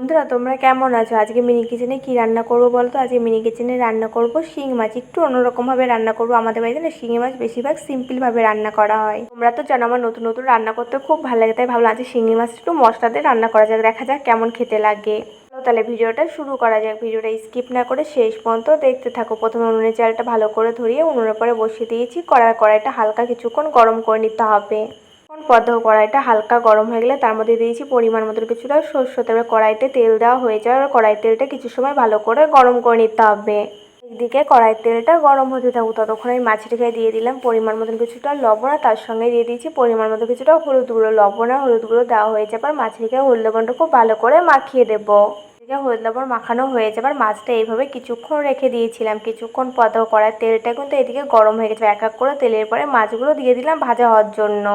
বন্ধুরা, তোমরা কেমন আছো? আজকে মিনি কিচেনে কি রান্না করব বলো তো আজকে মিনি কিচেনে রান্না করব শিং মাছ। একটু অন্যরকমভাবে রান্না করব আমাদের বাড়িতে। না, শিঙি মাছ বেশিরভাগ সিম্পলভাবে রান্না করা হয়। তোমরা তো জানো, আমার নতুন নতুন রান্না করতে খুব ভালো লাগে, তাই ভাবলাম আজকে শিঙি মাছ একটু মশলা দিয়ে রান্না করা যাক, দেখা যাক কেমন খেতে লাগে। তাহলে ভিডিওটা শুরু করা যাক। ভিডিওটা স্কিপ না করে শেষ পর্যন্ত দেখতে থাকো। প্রথমে উনুনের চালটা ভালো করে ধরিয়ে, উনুনের পরে বসিয়ে দিয়েছি। কড়াই কড়াইটা হালকা কিছুক্ষণ গরম করে নিতে হবে। পদ্ম কড়াইটা হালকা গরম হয়ে গেলে তার মধ্যে দিয়েছি পরিমাণ মতো কিছুটা সর্ষ তারপরে কড়াইতে তেল দেওয়া হয়ে যাবে আর কড়াই তেলটা কিছু সময় ভালো করে গরম করে নিতে হবে। একদিকে কড়াই তেলটা গরম হতে থাকুক, ততক্ষণ আমি মাছটাকে দিয়ে দিলাম পরিমাণ মতন কিছুটা লবণ আর তার সঙ্গে দিয়ে দিয়েছি পরিমাণ মতো কিছুটা হলুদ গুঁড়ো। লবণ আর হলুদ গুঁড়ো দেওয়া হয়ে যাবে আর মাছটাকে হলুদ লবণটা খুব ভালো করে মাখিয়ে দেবো। এদিকে হলুদ লবণ মাখানো হয়ে যাবে আর মাছটা এইভাবে কিছুক্ষণ রেখে দিয়েছিলাম। কিছুক্ষণ পর দেখো কড়াই তেলটা কিন্তু এদিকে গরম হয়ে গেছে। এক এক করে তেলের পরে মাছগুলো দিয়ে দিলাম ভাজা হওয়ার জন্য।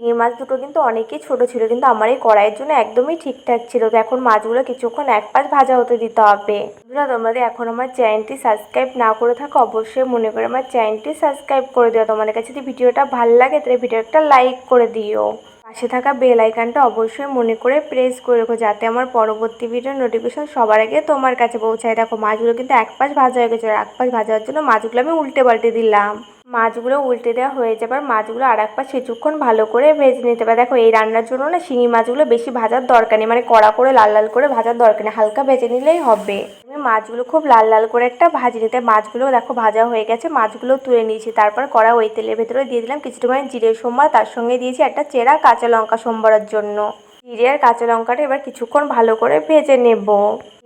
চিংড়ি মাছ দুটো কিন্তু অনেকই ছোট ছিল, কিন্তু আমার এই কড়াইয়ের জন্য একদমই ঠিকঠাক ছিল। তো এখন মাছগুলো কিছুক্ষণ এক পাশ ভাজা হতে দিতে হবে। বন্ধুরা, তোমাদের এখন আমার চ্যানেলটি সাবস্ক্রাইব না করে থাকো, অবশ্যই মনে করে আমার চ্যানেলটি সাবস্ক্রাইব করে দিও। তোমাদের কাছে যদি ভিডিওটা ভালো লাগে, তাহলে ভিডিওটা লাইক করে দিও। পাশে থাকা বেল আইকনটা অবশ্যই মনে করে প্রেস করে রেখো, যাতে আমার পরবর্তী ভিডিওর নোটিফিকেশন সবার আগে তোমার কাছে পৌঁছায়। দেখো, মাছগুলো কিন্তু এক পাশ ভাজা হয়ে গেছে, আর এক পাশ ভাজা হওয়ার জন্য মাছগুলো আমি উল্টে পাল্টে দিলাম। মাছগুলো উল্টে দেওয়া হয়ে যাবার মাছগুলো আর এক পাশ কিছুক্ষণ ভালো করে ভেজে নিতে হবে। দেখো, এই রান্নার জন্য না শিঙি মাছগুলো বেশি ভাজার দরকার নেই। মানে কড়া করে, লাল লাল করে ভাজার দরকার নেই। হালকা ভেজে নিলেই হবে। মাছগুলো খুব লাল লাল করে একটা ভাজি নিতে মাছগুলো দেখো ভাজা হয়ে গেছে, মাছগুলো তুলে নিয়েছি। তারপর কড়া ওই তেলের ভেতরে দিয়ে দিলাম কিছুটা মানে জিরে সোমবার। তার সঙ্গে দিয়েছি একটা চেরা কাঁচা লঙ্কা সোমবারের জন্য। জিরে আর কাঁচা লঙ্কাটা এবার কিছুক্ষণ ভালো করে ভেজে নেব।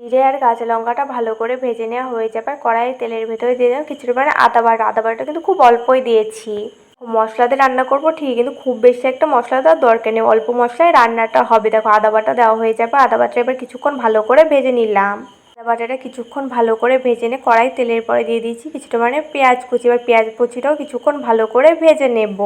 জিরে আর কাঁচা লঙ্কাটা ভালো করে ভেজে নেওয়া হয়ে যাবে। কড়াই তেলের ভেতরে দিয়ে দিলাম কিছুটা মানে আদা বাটা। আদা বাটা কিন্তু খুব অল্পই দিয়েছি। মশলা দিয়ে রান্না করব ঠিক কিন্তু খুব বেশি একটা মশলা দেওয়ার দরকার নেই। অল্প মশলায় রান্নাটা হবে। দেখো, আদা বাটা দেওয়া হয়ে যাবে। আদা বাটা এবার কিছুক্ষণ ভালো করে ভেজে নিলাম। আদা বাটাটা কিছুক্ষণ ভালো করে ভেজে নিয়ে কড়াই তেলের পরে দিয়ে দিয়েছি কিছুটা মানে পেঁয়াজ কুচি। এবার পেঁয়াজ কুচিটাও কিছুক্ষণ ভালো করে ভেজে নেব।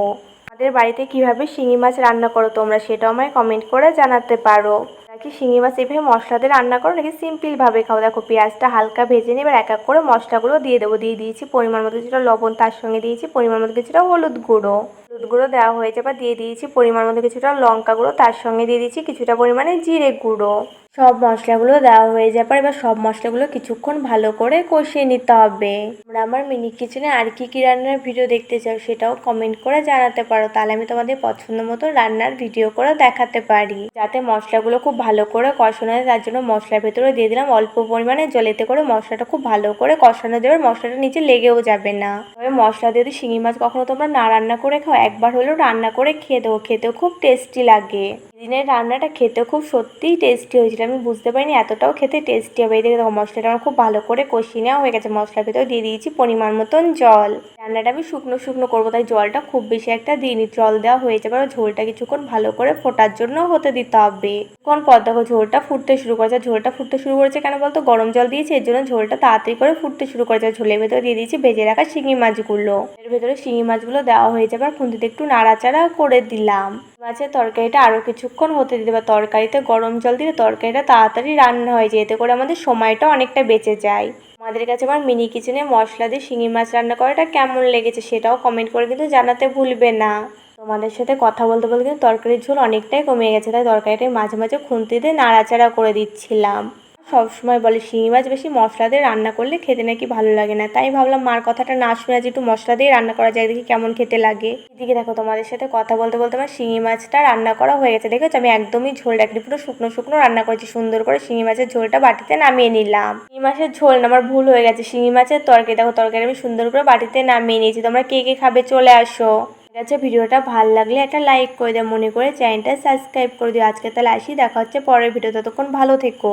আমাদের বাড়িতে কীভাবে শিঙি মাছ রান্না করো তোমরা সেটাও আমায় কমেন্ট করে জানাতে পারো। নাকি শিঙি মাছ এভাবে মশলা দিয়ে রান্না করো নাকি সিম্পলভাবে খাও? দেখো, পেঁয়াজটা হালকা ভেজে নিয়ে এবার এক এক করে মশলাগুলো দিয়ে দেবো। দিয়ে দিয়েছি পরিমাণ মতো কিছুটা লবণ, তার সঙ্গে দিয়েছি পরিমাণ মতো কিছুটা হলুদ গুঁড়ো। হলুদ গুঁড়ো দেওয়া হয়েছে বা দিয়ে দিয়েছি পরিমাণ মতো কিছুটা লঙ্কা গুঁড়ো, তার সঙ্গে দিয়ে দিয়েছি কিছুটা পরিমাণে জিরে গুঁড়ো। সব মশলাগুলো দেওয়া হয়ে যাবার এবার সব মশলাগুলো কিছুক্ষণ ভালো করে কষিয়ে নিতে হবে। তোমরা আমার মিনি কিচেনে আর কি কি রান্নার ভিডিও দেখতে চাও সেটাও কমেন্ট করে জানাতে পারো। তাহলে আমি তোমাদের পছন্দ মতো রান্নার ভিডিও করে দেখাতে পারি। যাতে মশলাগুলো খুব ভালো করে কষানো হয়, তার জন্য মশলার ভেতরে দিয়ে দিলাম অল্প পরিমাণে জলেতে করে মশলাটা খুব ভালো করে কষানো যাবে মশলাটা নিচে লেগেও যাবে না। তবে মশলা দিয়ে শিঙি মাছ কখনো তোমরা না রান্না করে খাও, একবার হলেও রান্না করে খেয়ে দেবো খেতেও খুব টেস্টি লাগে। দিনের রান্নাটা খেতে খুব সত্যিই টেস্টি হয়েছিল। আমি বুঝতে পারিনি এতটাও খেতে টেস্টি হবে। এদিকে দেখো মশলাটা আমার খুব ভালো করে কষিয়ে নেওয়া হয়ে গেছে। মশলার ভেতরে দিয়ে দিয়েছি পরিমাণ মতন জল। রান্নাটা আমি শুকনো শুকনো করব, তাই জলটা খুব বেশি একটা দিইনি। জল দেওয়া হয়ে যাবে আর ঝোলটা কিছুক্ষণ ভালো করে ফোটার জন্য হতে দিতে হবে। কোন পর দেখো ঝোলটা ফুটতে শুরু করেছে। ঝোলটা ফুটতে শুরু করেছে কেন বলতো? গরম জল দিয়েছি, এর জন্য ঝোলটা তাড়াতাড়ি করে ফুটতে শুরু করেছে। ঝোলের ভেতরে দিয়ে দিয়েছি ভেজে রাখা শিঙি মাছগুলো। এর ভেতরে শিঙি মাছগুলো দেওয়া হয়ে যাবে, আর খুন্তিতে একটু নাড়াচাড়া করে দিলাম। মাছের তরকারিটা আরও কিছুক্ষণ হতে দিতে বা তরকারিতে গরম জল দিলে তরকারিটা তাড়াতাড়ি রান্না হয়ে যায়। এতে করে আমাদের সময়টা অনেকটা বেঁচে যায়। আমাদের কাছে আমার মিনি কিচেনে মশলা দিয়ে শিঙি মাছ রান্না করাটা কেমন লেগেছে সেটাও কমেন্ট করে কিন্তু জানাতে ভুলবে না। তোমাদের সাথে কথা বলতে বলতে কিন্তু তরকারির ঝোল অনেকটাই কমে গেছে। তাই তরকারিটা মাঝে মাঝে খুন্তিতে নাড়াচাড়া করে দিচ্ছিলাম। সবসময় বলে শিঙি মাছ বেশি মশলা দিয়ে রান্না করলে খেতে নাকি ভালো লাগে না। তাই ভাবলাম মার কথাটা না শুনে আজ একটু মশলা দিয়ে রান্না করা যায়, দেখি কেমন খেতে লাগে। এদিকে দেখো তোমাদের সাথে কথা বলতে বলতে আমার শিঙি মাছটা রান্না করা হয়ে গেছে। দেখেছ? আমি একদমই ঝোল রাখি পুরো শুকনো শুকনো রান্না করেছি, সুন্দর করে শিঙি মাছের ঝোলটা বাটিতে নামিয়ে নিলাম। শিঙি মাছের ঝোল না, আমার ভুল হয়ে গেছে। শিঙি মাছের তরকারি, দেখো তরকারি আমি সুন্দর করে বাটিতে নামিয়ে নিয়েছি। তোমরা কে কে খাবে চলে আসো। ঠিক আছে, ভিডিওটা ভালো লাগলে একটা লাইক করে দিও। মনে করে চ্যানেলটা সাবস্ক্রাইব করে দিও। আজকে তাহলে আসি, দেখা হচ্ছে পরের ভিডিও ততক্ষণ ভালো থেকো।